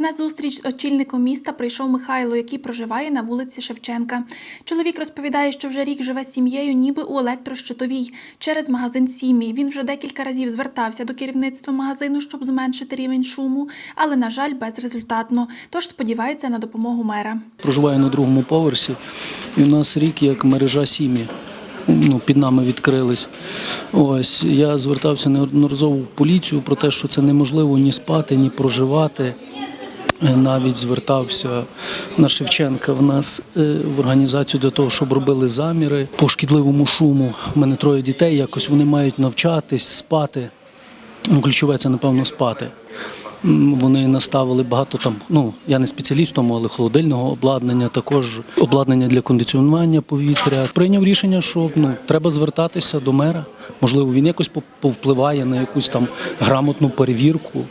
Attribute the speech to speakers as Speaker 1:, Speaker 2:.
Speaker 1: На зустріч з очільником міста прийшов Михайло, який проживає на вулиці Шевченка. Чоловік розповідає, що вже рік живе з сім'єю, ніби у електрощитовій через магазин Сімі. Він вже декілька разів звертався до керівництва магазину, щоб зменшити рівень шуму, але на жаль, безрезультатно. Тож сподівається на допомогу мера.
Speaker 2: Проживаю на другому поверсі, і у нас рік як мережа сім'ї. Ну, під нами відкрились. Ось я звертався неодноразово в поліцію про те, що це неможливо ні спати, ні проживати. Навіть звертався на Шевченка в нас е, в організацію для того, щоб робили заміри по шкідливому шуму. У мене троє дітей, якось вони мають навчатись, спати. Ну, ключове це, напевно, спати. Вони наставили багато там, ну я не спеціаліст тому, але холодильного обладнання, також обладнання для кондиціонування повітря. Прийняв рішення, що ну треба звертатися до мера. Можливо, він якось повпливає на якусь там грамотну перевірку.